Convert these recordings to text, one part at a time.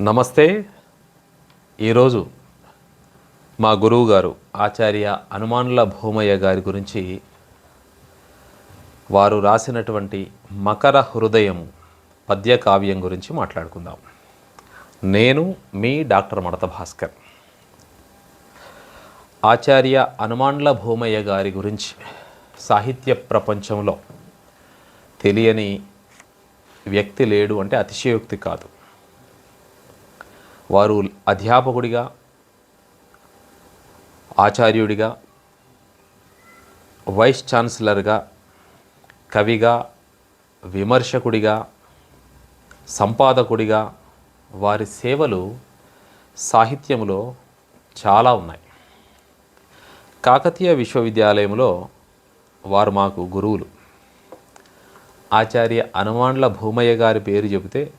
నమస్తే. ఈరోజు మా గురువు గారు ఆచార్య హనుమానుల భూమయ్య గారి గురించి వారు రాసినటువంటి మకర హృదయం పద్య కావ్యం గురించి మాట్లాడుకుందాం. నేను మీ డాక్టర్ మడత భాస్కర్. ఆచార్య హనుమాన్ల భూమయ్య గారి గురించి సాహిత్య ప్రపంచంలో తెలియని వ్యక్తి లేడు అంటే అతిశయోక్తి కాదు. వారు అధ్యాపకుడిగా ఆచార్యుడిగా వైస్ ఛాన్సలర్గా కవిగా విమర్శకుడిగా సంపాదకుడిగా వారి సేవలు సాహిత్యంలో చాలా ఉన్నాయి. కాకతీయ విశ్వవిద్యాలయంలో వారు మాకు గురువులు. ఆచార్య హనుమాండ్ల భూమయ్య గారి పేరు చెబితే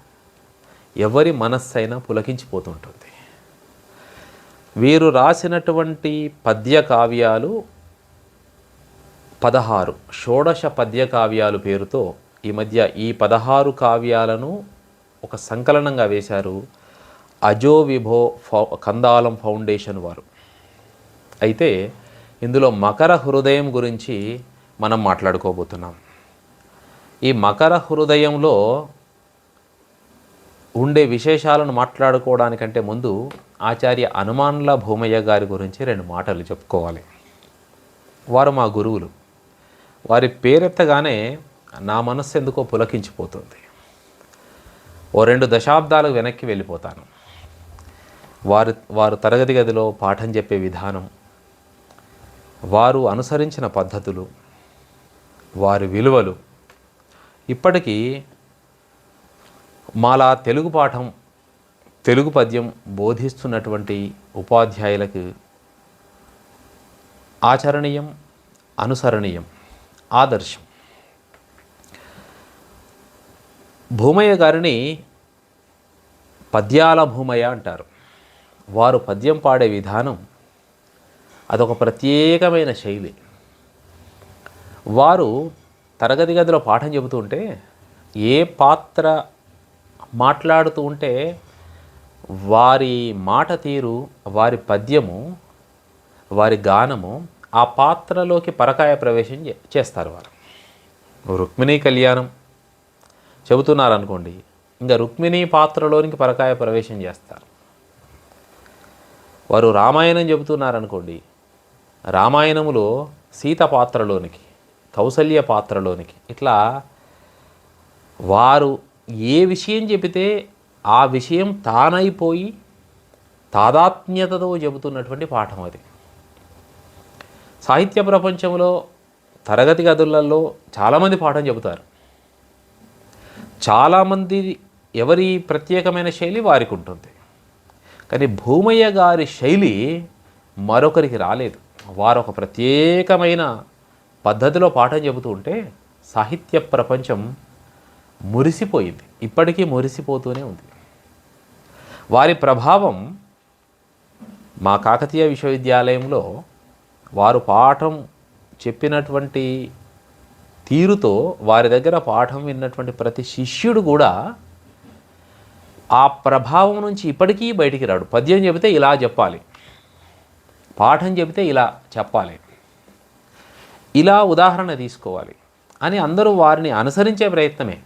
ఎవరి మనస్సైనా పులకించిపోతుంటుంది. వీరు రాసినటువంటి పద్య కావ్యాలు పదహారు షోడశ పద్య కావ్యాలు పేరుతో ఈ మధ్య ఈ పదహారు కావ్యాలను ఒక సంకలనంగా వేశారు అజో విభో ఫౌ కందాలం ఫౌండేషన్ వారు. అయితే ఇందులో మకర హృదయం గురించి మనం మాట్లాడుకోబోతున్నాం. ఈ మకర హృదయంలో ఉండే విశేషాలను మాట్లాడుకోవడానికంటే ముందు ఆచార్య హనుమాన్ల భూమయ్య గారి గురించి రెండు మాటలు చెప్పుకోవాలి. వారు మా గురువులు. వారి పేరెత్తగానే నా మనస్సు ఎందుకో పులకించిపోతుంది. ఓ రెండు దశాబ్దాలు వెనక్కి వెళ్ళిపోతాను. వారు వారు తరగతి గదిలో పాఠం చెప్పే విధానం. వారు అనుసరించిన పద్ధతులు. వారి విలువలు. ఇప్పటికీ మాలా తెలుగు పాఠం తెలుగు పద్యం బోధిస్తున్నటువంటి ఉపాధ్యాయులకు ఆచరణీయం అనుసరణీయం ఆదర్శం. భూమయ్య గారిని పద్యాల భూమయ్య అంటారు. వారు పద్యం పాడే విధానం అదొక ప్రత్యేకమైన శైలి. వారు తరగతి గదిలో పాఠం చెబుతుంటే ఏ పాత్ర మాట్లాడుతూ ఉంటే వారి మాట తీరు వారి పద్యము వారి గానము ఆ పాత్రలోకి పరకాయ ప్రవేశం చే- చేస్తారు వారు. రుక్మిణీ కళ్యాణం చెబుతున్నారు అనుకోండి ఇంకా రుక్మిణీ పాత్రలోనికి పరకాయ ప్రవేశం చేస్తారు. వారు రామాయణం చెబుతున్నారనుకోండి రామాయణములో సీత పాత్రలోనికి కౌసల్య పాత్రలోనికి ఇట్లా వారు ఏ విషయం చెబితే ఆ విషయం తానైపోయి తాదాత్మ్యతతో చెబుతున్నటువంటి పాఠం అది. సాహిత్య ప్రపంచంలో తరగతి గదులలో చాలామంది పాఠం చెబుతారు. చాలామంది ఎవరి ప్రత్యేకమైన శైలి వారికి ఉంటుంది. కానీ భూమయ్య గారి శైలి మరొకరికి రాలేదు. వారు ఒక ప్రత్యేకమైన పద్ధతిలో పాఠం చెబుతూ ఉంటే సాహిత్య ప్రపంచం మురిసిపోయింది. ఇప్పటికీ మురిసిపోతూనే ఉంది. వారి ప్రభావం మా కాకతీయ విశ్వవిద్యాలయంలో వారు పాఠం చెప్పినటువంటి తీరుతో వారి దగ్గర పాఠం విన్నటువంటి ప్రతి శిష్యుడు కూడా ఆ ప్రభావం నుంచి ఇప్పటికీ బయటికి రాడు. పద్యం చెబితే ఇలా చెప్పాలి. పాఠం చెబితే ఇలా చెప్పాలి. ఇలా ఉదాహరణ తీసుకోవాలి అని అందరూ వారిని అనుసరించే ప్రయత్నమే.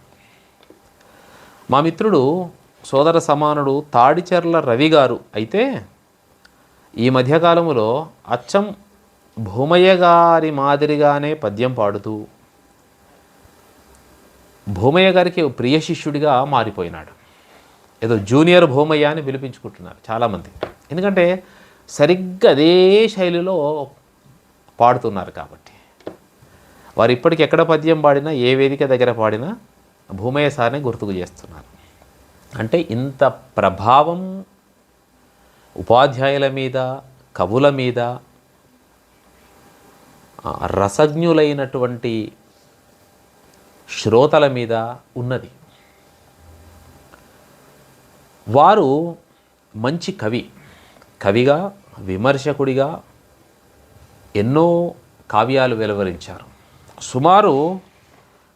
మా మిత్రుడు సోదర సమానుడు తాడిచెర్ల రవి గారు అయితే ఈ మధ్యకాలంలో అచ్చం భూమయ్య గారి మాదిరిగానే పద్యం పాడుతూ భూమయ్య గారికి ప్రియ శిష్యుడిగా మారిపోయినాడు. ఏదో జూనియర్ భూమయ్య అని పిలిపించుకుంటున్నారు చాలామంది. ఎందుకంటే సరిగ్గా అదే శైలిలో పాడుతున్నారు కాబట్టి. వారు ఇప్పటికి ఎక్కడ పద్యం పాడినా ఏ వేదిక దగ్గర పాడినా భూమయ్య సార్ని గుర్తుకు చేస్తున్నారు. అంటే ఇంత ప్రభావం ఉపాధ్యాయుల మీద కవుల మీద రసజ్ఞులైనటువంటి శ్రోతల మీద ఉన్నది. వారు మంచి కవి కవిగా విమర్శకుడిగా ఎన్నో కావ్యాలు వెలువరించారు. సుమారు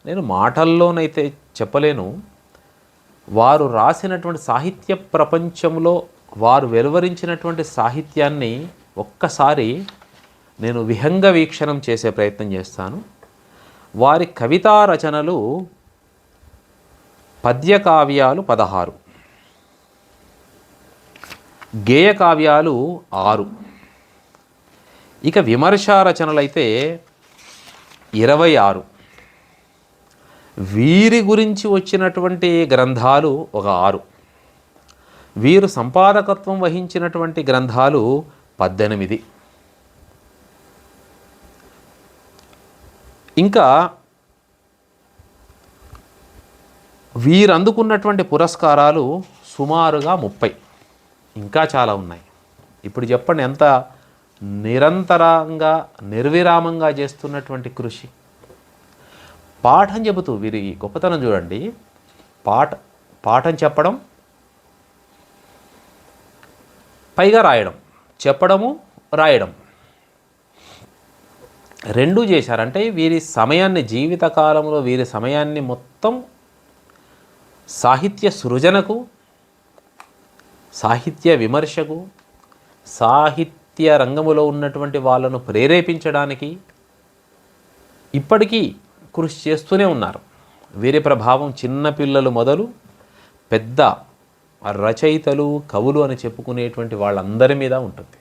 నేను మాటల్లోనైతే చెప్పలేను వారు రాసినటువంటి సాహిత్య ప్రపంచంలో వారు వెలువరించినటువంటి సాహిత్యాన్ని ఒక్కసారి నేను విహంగ వీక్షణం చేసే ప్రయత్నం చేస్తాను. వారి కవితా రచనలు పద్య కావ్యాలు పదహారు. గేయ కావ్యాలు ఆరు. ఇక విమర్శ రచనలైతే ఇరవై ఆరు. వీరి గురించి వచ్చినటువంటి గ్రంథాలు ఒక ఆరు. వీరు సంపాదకత్వం వహించినటువంటి గ్రంథాలు పద్దెనిమిది. ఇంకా వీరు అందుకున్నటువంటి పురస్కారాలు సుమారుగా ముప్పై. ఇంకా చాలా ఉన్నాయి. ఇప్పుడు చెప్పండి ఎంత నిరంతరంగా నిర్విరామంగా చేస్తున్నటువంటి కృషి? పాఠం చెబుతూ వీరి గొప్పతనం చూడండి. పాట పాఠం చెప్పడం పైగా రాయడం చెప్పడము రాయడం. రెండూ చేశారంటే వీరి సమయాన్ని జీవితకాలంలో వీరి సమయాన్ని మొత్తం సాహిత్య సృజనకు సాహిత్య విమర్శకు సాహిత్య రంగములో ఉన్నటువంటి వాళ్ళను ప్రేరేపించడానికి ఇప్పటికీ కృషి చేస్తూనే ఉన్నారు. వీరి ప్రభావం చిన్నపిల్లలు మొదలు పెద్ద రచయితలు కవులు అని చెప్పుకునేటువంటి వాళ్ళందరి మీద ఉంటుంది.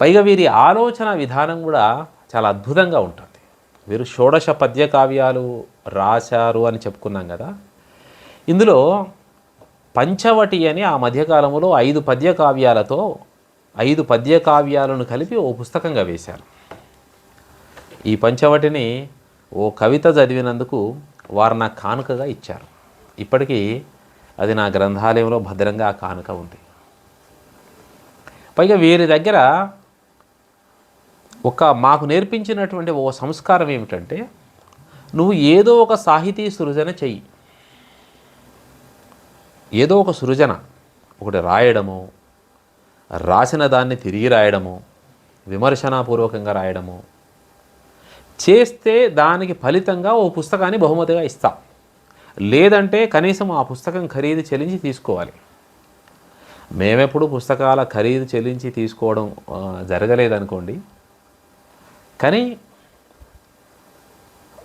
పైగా వీరి ఆలోచన విధానం కూడా చాలా అద్భుతంగా ఉంటుంది. వీరు షోడశ పద్య కావ్యాలు రాశారు అని చెప్పుకున్నాం కదా. ఇందులో పంచవటి అని ఆ మధ్యకాలంలో ఐదు పద్య కావ్యాలతో ఐదు పద్య కావ్యాలను కలిపి ఓ పుస్తకంగా వేశారు. ఈ పంచవటిని ఓ కవిత చదివినందుకు వారు నాకు కానుకగా ఇచ్చారు. ఇప్పటికీ అది నా గ్రంథాలయంలో భద్రంగా ఆ కానుక ఉంది. పైగా వీరి దగ్గర ఒక మాకు నేర్పించినటువంటి ఓ సంస్కారం ఏమిటంటే నువ్వు ఏదో ఒక సాహితీ సృజన చెయ్యి. ఏదో ఒక సృజన ఒకటి రాయడము రాసిన దాన్ని తిరిగి రాయడము విమర్శనాపూర్వకంగా రాయడము చేస్తే దానికి ఫలితంగా ఓ పుస్తకాన్ని బహుమతిగా ఇస్తాం. లేదంటే కనీసం ఆ పుస్తకం ఖరీదు చెల్లించి తీసుకోవాలి. మేమెప్పుడు పుస్తకాల ఖరీదు చెల్లించి తీసుకోవడం జరగలేదనుకోండి. కానీ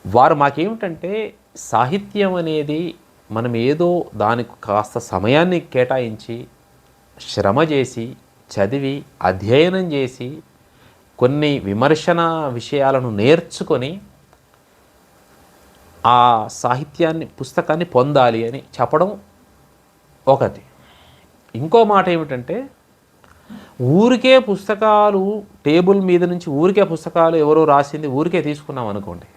వారు మాకేమిటంటే సాహిత్యం అనేది మనం ఏదో దానికి కాస్త సమయాన్ని కేటాయించి శ్రమ చేసి చదివి అధ్యయనం చేసి కొన్ని విమర్శన విషయాలను నేర్చుకొని ఆ సాహిత్యాన్ని పుస్తకాన్ని పొందాలి అని చెప్పడం ఒకటి. ఇంకో మాట ఏమిటంటే ఊరికే పుస్తకాలు టేబుల్ మీద నుంచి ఊరికే పుస్తకాలు ఎవరో రాసింది ఊరికే తీసుకున్నాం అనుకోండి.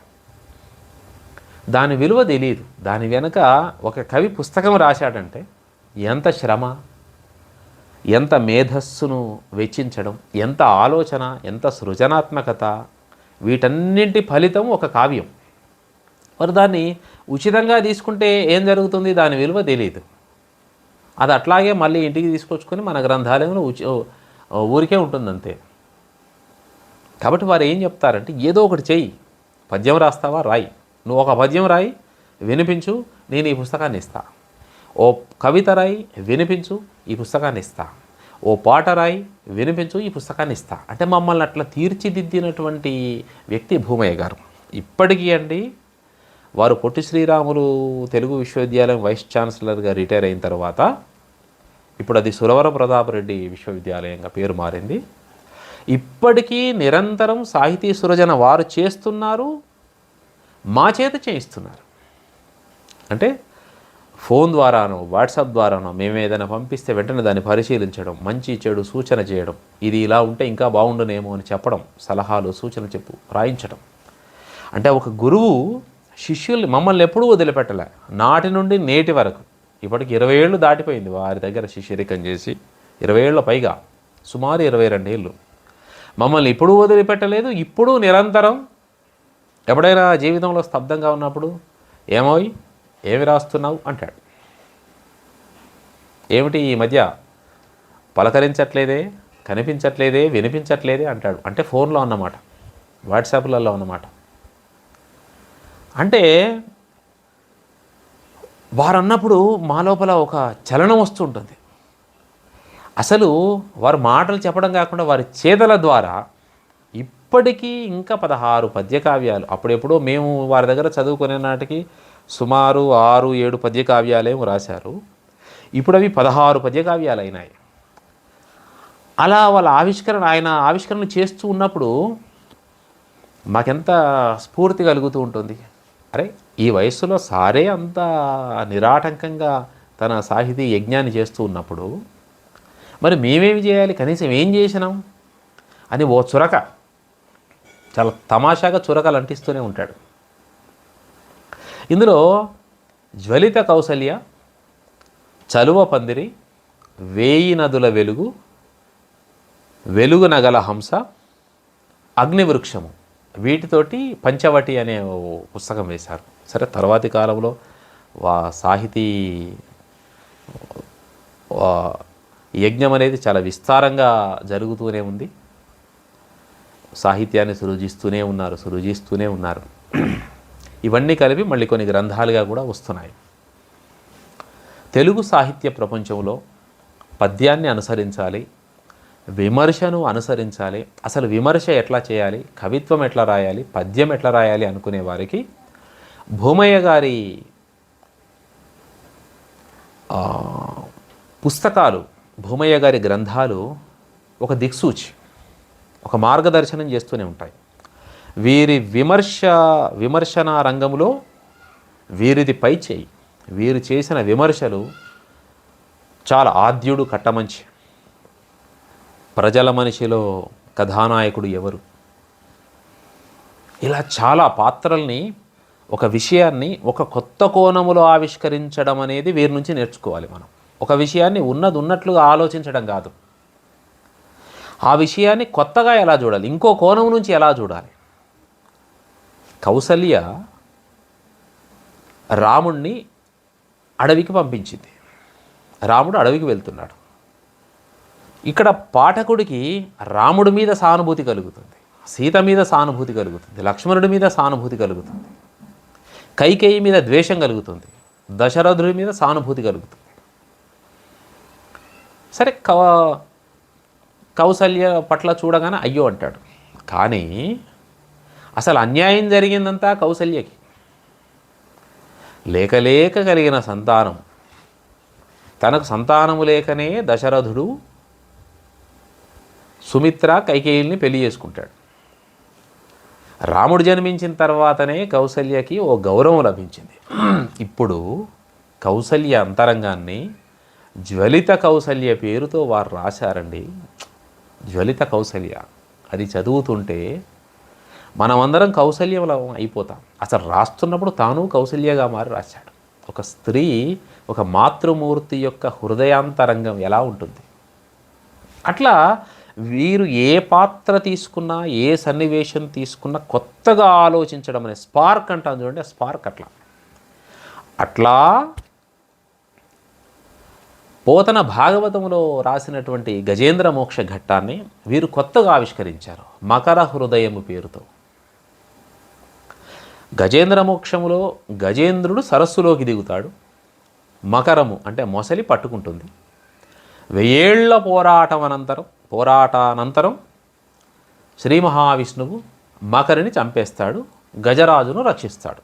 దాని విలువ తెలియదు దాని వెనుక ఒక కవి పుస్తకం రాశాడంటే ఎంత శ్రమ ఎంత మేధస్సును వెచ్చించడం ఎంత ఆలోచన ఎంత సృజనాత్మకత వీటన్నింటి ఫలితం ఒక కావ్యం. మరి దాన్ని ఉచితంగా తీసుకుంటే ఏం జరుగుతుంది? దాని విలువ తెలియదు అది అట్లాగే మళ్ళీ ఇంటికి తీసుకొచ్చుకొని మన గ్రంథాలయంలో ఉచి ఊరికే ఉంటుంది అంతే కాబట్టి వారు ఏం చెప్తారంటే ఏదో ఒకటి చెయ్యి. పద్యం రాస్తావా? రాయి. నువ్వు ఒక పద్యం రాయి వినిపించు నేను ఈ పుస్తకాన్ని ఇస్తాను ఓ కవిత రాయి వినిపించు ఈ పుస్తకాన్ని ఇస్తా. ఓ పాట రాయి వినిపించు ఈ పుస్తకాన్ని ఇస్తా. అంటే మమ్మల్ని అట్లా తీర్చిదిద్దినటువంటి వ్యక్తి భూమయ్య గారు. ఇప్పటికీ అండి వారు పొట్టి శ్రీరాములు తెలుగు విశ్వవిద్యాలయం వైస్ ఛాన్సలర్గా రిటైర్ అయిన తర్వాత ఇప్పుడు అది సురవర ప్రతాపరెడ్డి విశ్వవిద్యాలయంగా పేరు మారింది. ఇప్పటికీ నిరంతరం సాహితీ సృజన వారు చేస్తున్నారు మా చేత చేయిస్తున్నారు. అంటే ఫోన్ ద్వారానో వాట్సాప్ ద్వారానో మేము ఏదైనా పంపిస్తే వెంటనే దాన్ని పరిశీలించడం మంచి చెడు సూచన చేయడం ఇది ఇలా ఉంటే ఇంకా బాగుండునేమో అని చెప్పడం సలహాలు సూచనలు చెప్పు రాయించడం. అంటే ఒక గురువు శిష్యుల్ని మమ్మల్ని ఎప్పుడూ వదిలిపెట్టలే. నాటి నుండి నేటి వరకు. ఇప్పటికి ఇరవై ఏళ్ళు దాటిపోయింది వారి దగ్గర శిష్యరికం చేసి. ఇరవై ఏళ్ళ పైగా. సుమారు ఇరవై రెండు ఏళ్ళు. మమ్మల్ని ఇప్పుడు వదిలిపెట్టలేదు ఇప్పుడు నిరంతరం. ఎప్పుడైనా జీవితంలో స్తబ్దంగా ఉన్నప్పుడు ఏమోయ్? ఏమి రాస్తున్నావు అంటాడు. ఏమిటి ఈ మధ్య పలకరించట్లేదే కనిపించట్లేదే వినిపించట్లేదే అంటాడు. అంటే ఫోన్లో అన్నమాట. వాట్సాప్లలో అన్నమాట. అంటే వారు అన్నప్పుడు మా లోపల ఒక చలనం వస్తుంటుంది అసలు వారు మాటలు చెప్పడం కాకుండా వారి చేతల ద్వారా ఇప్పటికీ ఇంకా పదహారు పద్యకావ్యాలు అప్పుడెప్పుడో మేము వారి దగ్గర చదువుకునే నాటికి సుమారు ఆరు ఏడు పద్యకావ్యాలేమో రాశారు. ఇప్పుడు అవి పదహారు పద్యకావ్యాలు అయినాయి అలా వాళ్ళ ఆవిష్కరణ ఆయన ఆవిష్కరణ చేస్తూ ఉన్నప్పుడు మాకెంత స్ఫూర్తి కలుగుతూ ఉంటుంది. అరే ఈ వయస్సులో సారే అంత నిరాటంకంగా తన సాహితీ యజ్ఞాన్ని చేస్తూ ఉన్నప్పుడు మరి మేమేమి చేయాలి? కనీసం ఏం చేసినాం? అని ఓ చురక చాలా తమాషాగా చురకలు అంటిస్తూనే ఉంటాడు. ఇందులో జ్వలిత కౌసల్య చలువ పందిరి వేయి నదుల వెలుగు వెలుగు నగల హంస అగ్నివృక్షము వీటితోటి పంచవటి అనే పుస్తకం వేశారు. సరే తర్వాతి కాలంలో వా సాహితీ యజ్ఞం అనేది చాలా విస్తారంగా జరుగుతూనే ఉంది. సాహిత్యాన్ని సృజిస్తూనే ఉన్నారు సృజిస్తూనే ఉన్నారు. ఇవన్నీ కలిపి మళ్ళీ కొన్ని గ్రంథాలుగా కూడా వస్తున్నాయి. తెలుగు సాహిత్య ప్రపంచంలో పద్యాన్ని అనుసరించాలి విమర్శను అనుసరించాలి అసలు విమర్శ ఎట్లా చేయాలి కవిత్వం ఎట్లా రాయాలి పద్యం ఎట్లా రాయాలి అనుకునే వారికి భూమయ్య గారి పుస్తకాలు భూమయ్య గారి గ్రంథాలు ఒక దిక్సూచి ఒక మార్గదర్శనం చేస్తూనే ఉంటాయి. వీరి విమర్శ విమర్శన రంగంలో వీరిది పై చేయి. వీరు చేసిన విమర్శలు చాలా ఆద్యుడు కట్టమంచి. ప్రజల మనిషిలో కథానాయకుడు ఎవరు? ఇలా చాలా పాత్రల్ని ఒక విషయాన్ని ఒక కొత్త కోణములో ఆవిష్కరించడం అనేది వీరి నుంచి నేర్చుకోవాలి మనం. ఒక విషయాన్ని ఉన్నది ఉన్నట్లుగా ఆలోచించడం కాదు. ఆ విషయాన్ని కొత్తగా ఎలా చూడాలి? ఇంకో కోణం నుంచి ఎలా చూడాలి? కౌసల్య రాముణ్ణి అడవికి పంపించింది. రాముడు అడవికి వెళ్తున్నాడు. ఇక్కడ పాఠకుడికి రాముడి మీద సానుభూతి కలుగుతుంది. సీత మీద సానుభూతి కలుగుతుంది. లక్ష్మణుడి మీద సానుభూతి కలుగుతుంది. కైకేయి మీద ద్వేషం కలుగుతుంది. దశరథుడి మీద సానుభూతి కలుగుతుంది. సరే కవ కౌసల్య పట్ల చూడగానే అయ్యో అంటాడు. కానీ అసలు అన్యాయం జరిగిందంతా కౌసల్యకి. లేకలేక కలిగిన సంతానం. తనకు సంతానము లేకనే దశరథుడు సుమిత్ర కైకేయుల్ని పెళ్ళి చేసుకుంటాడు. రాముడు జన్మించిన తర్వాతనే కౌసల్యకి ఓ గౌరవం లభించింది. ఇప్పుడు కౌసల్య అంతరంగాన్ని జ్వలిత కౌసల్య పేరుతో వారు రాశారండి. జ్వలిత కౌసల్య. అది చదువుతుంటే మనమందరం కౌసల్యంలో అయిపోతాం. అసలు రాస్తున్నప్పుడు తాను కౌశల్యగా మారి రాశాడు. ఒక స్త్రీ ఒక మాతృమూర్తి యొక్క హృదయాంతరంగం ఎలా ఉంటుంది? అట్లా వీరు ఏ పాత్ర తీసుకున్నా ఏ సన్నివేశం తీసుకున్నా కొత్తగా ఆలోచించడం అనే స్పార్క్ అంటాను చూడండి ఆ స్పార్క్ అట్లా. అట్లా పోతన భాగవతంలో రాసినటువంటి గజేంద్ర మోక్ష ఘట్టాన్ని వీరు కొత్తగా ఆవిష్కరించారు. మకర హృదయము పేరుతో. గజేంద్ర మోక్షములో గజేంద్రుడు సరస్సులోకి దిగుతాడు. మకరము అంటే మొసలి పట్టుకుంటుంది. వెయ్యేళ్ళ పోరాటం అనంతరం పోరాటానంతరం శ్రీ మహావిష్ణువు మకరిని చంపేస్తాడు గజరాజును రక్షిస్తాడు.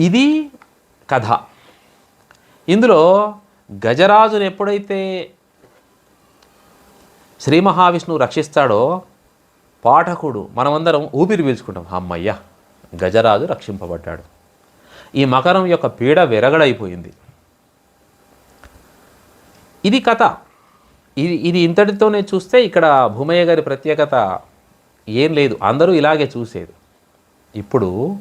ఇది కథ. ఇందులో గజరాజును ఎప్పుడైతే శ్రీ మహావిష్ణువు రక్షిస్తాడో పాఠకుడు మనమందరం ఊపిరి పీల్చుకుంటాం అమ్మయ్య గజరాజు రక్షింపబడ్డాడు. ఈ మకరం యొక్క పీడ విరగడైపోయింది. ఇది కథ. ఇది ఇది ఇంతటితోనే చూస్తే ఇక్కడ భూమయ్య గారి ప్రత్యేకత ఏం లేదు. అందరూ ఇలాగే చూసేది. ఇప్పుడు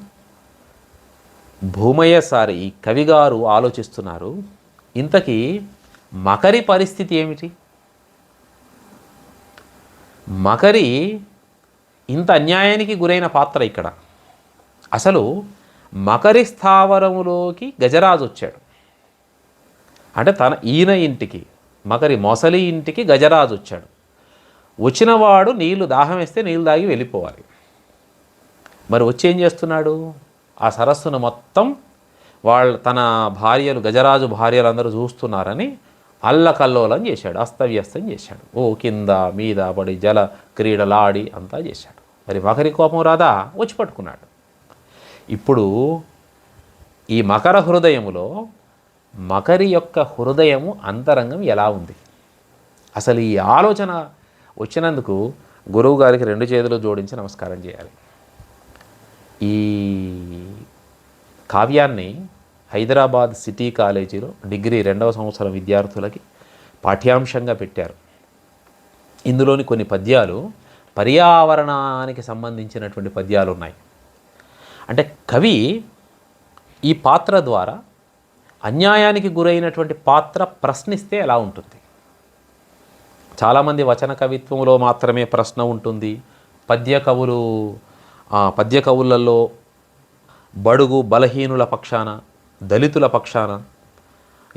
భూమయ్య సారి ఈ కవిగారు ఆలోచిస్తున్నారు ఇంతకీ మకరి పరిస్థితి ఏమిటి? మకరి ఇంత అన్యాయానికి గురైన పాత్ర ఇక్కడ. అసలు మకరి స్థావరములోకి గజరాజు వచ్చాడు. అంటే తన ఈయన ఇంటికి మకరి మొసలి ఇంటికి గజరాజు వచ్చాడు. వచ్చినవాడు నీళ్ళు దాహం వేస్తే నీళ్ళు దాగి వెళ్ళిపోవాలి. మరి వచ్చి ఏం చేస్తున్నాడు? ఆ సరస్సును మొత్తం వాళ్ళ తన భార్యలు గజరాజు భార్యలందరూ చూస్తున్నారని అల్లకల్లోలం చేశాడు అస్తవ్యస్తం చేశాడు. ఓ కింద మీద పడి జల క్రీడలాడి అంతా చేశాడు. మరి మకరి కోపం రాదా? వచ్చి పట్టుకున్నాడు. ఇప్పుడు ఈ మకర హృదయములో మకరి యొక్క హృదయము అంతరంగం ఎలా ఉంది? అసలు ఈ ఆలోచన వచ్చినందుకు గురువు గారికి రెండు చేతులు జోడించి నమస్కారం చేయాలి. ఈ కావ్యాన్ని హైదరాబాద్ సిటీ కాలేజీలో డిగ్రీ రెండవ సంవత్సరం విద్యార్థులకి పాఠ్యాంశంగా పెట్టారు. ఇందులోని కొన్ని పద్యాలు పర్యావరణానికి సంబంధించినటువంటి పద్యాలు ఉన్నాయి. అంటే కవి ఈ పాత్ర ద్వారా అన్యాయానికి గురైనటువంటి పాత్ర ప్రశ్నిస్తే ఎలా ఉంటుంది? చాలామంది వచన కవిత్వంలో మాత్రమే ప్రశ్న ఉంటుంది. పద్య కవులు పద్య కవులలో బడుగు బలహీనుల పక్షాన దళితుల పక్షాన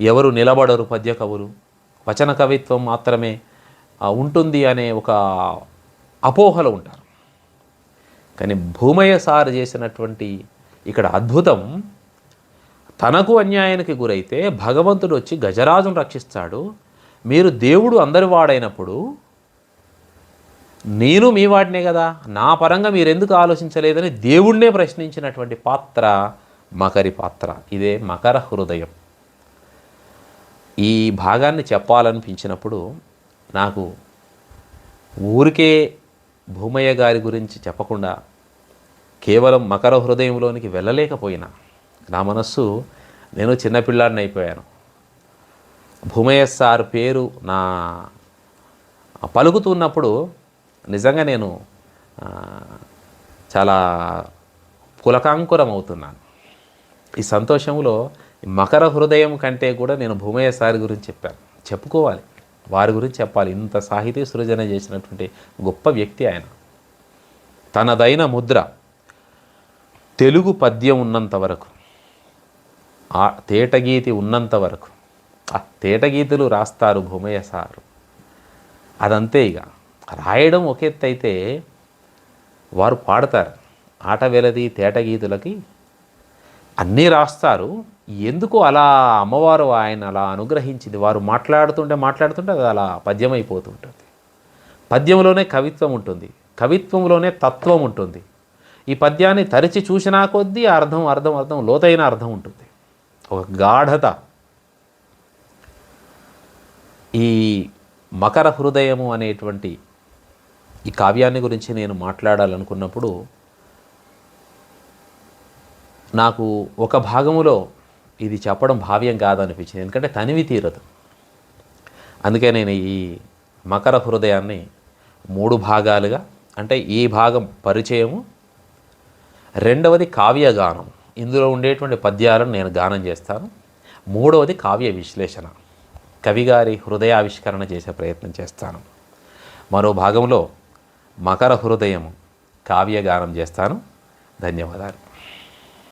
ఎవరు నిలబడరు పద్య కవులు? వచన కవిత్వం మాత్రమే ఉంటుంది అనే ఒక అపోహలు ఉంటారు. కానీ భూమయ్య సార్ చేసినటువంటి ఇక్కడ అద్భుతం తనకు అన్యాయానికి గురైతే భగవంతుడు వచ్చి గజరాజును రక్షిస్తాడు. మీరు దేవుడు అందరి వాడైనప్పుడు నేను మీ వాడినే కదా నా పరంగా మీరు ఎందుకు ఆలోచించలేదని దేవుణ్ణే ప్రశ్నించినటువంటి పాత్ర మకరి పాత్ర. ఇదే మకర హృదయం. ఈ భాగాన్ని చెప్పాలనిపించినప్పుడు నాకు ఊరికే భూమయ్య గారి గురించి చెప్పకుండా కేవలం మకర హృదయంలోనికి వెళ్ళలేకపోయినా నా మనస్సు నేను చిన్నపిల్లాడిని అయిపోయాను. భూమయ్య సార్ పేరు నా పలుకుతున్నప్పుడు నిజంగా నేను చాలా కులకాంకురం అవుతున్నాను. ఈ సంతోషంలో మకర హృదయం కంటే కూడా నేను భూమయ్య సార్ గురించి చెప్పాను. చెప్పుకోవాలి. వారి గురించి చెప్పాలి. ఇంత సాహితీ సృజన చేసినటువంటి గొప్ప వ్యక్తి ఆయన. తనదైన ముద్ర తెలుగు పద్యం ఉన్నంత వరకు ఆ తేటగీతి ఉన్నంత వరకు ఆ తేటగీతులు రాస్తారు భూమయ్య సారు. అదంతే ఇక. రాయడం ఒక ఎత్తు అయితే వారు పాడతారు. ఆట వెలది తేటగీతులకి అన్నీ రాస్తారు. ఎందుకు అలా అమ్మవారు ఆయన అలా అనుగ్రహించింది? వారు మాట్లాడుతుంటే మాట్లాడుతుంటే అది అలా పద్యం అయిపోతుంటుంది పద్యంలోనే కవిత్వం ఉంటుంది. కవిత్వంలోనే తత్వం ఉంటుంది. ఈ పద్యాన్ని తరిచి చూసినా కొద్దీ అర్థం అర్థం అర్థం లోతైన అర్థం ఉంటుంది. ఒక గాఢత. ఈ మకర హృదయము అనేటువంటి ఈ కావ్యాన్ని గురించి నేను మాట్లాడాలనుకున్నప్పుడు నాకు ఒక భాగములో ఇది చెప్పడం భావ్యం కాదనిపించింది. ఎందుకంటే తనివి తీరదు. అందుకే నేను ఈ మకర హృదయాన్ని మూడు భాగాలుగా అంటే ఈ భాగం పరిచయము రెండవది కావ్యగానం. ఇందులో ఉండేటువంటి పద్యాలను నేను గానం చేస్తాను. మూడవది కావ్య విశ్లేషణ. కవిగారి హృదయావిష్కరణ చేసే ప్రయత్నం చేస్తాను. మరో భాగంలో మకర హృదయం కావ్యగానం చేస్తాను. ధన్యవాదాలు.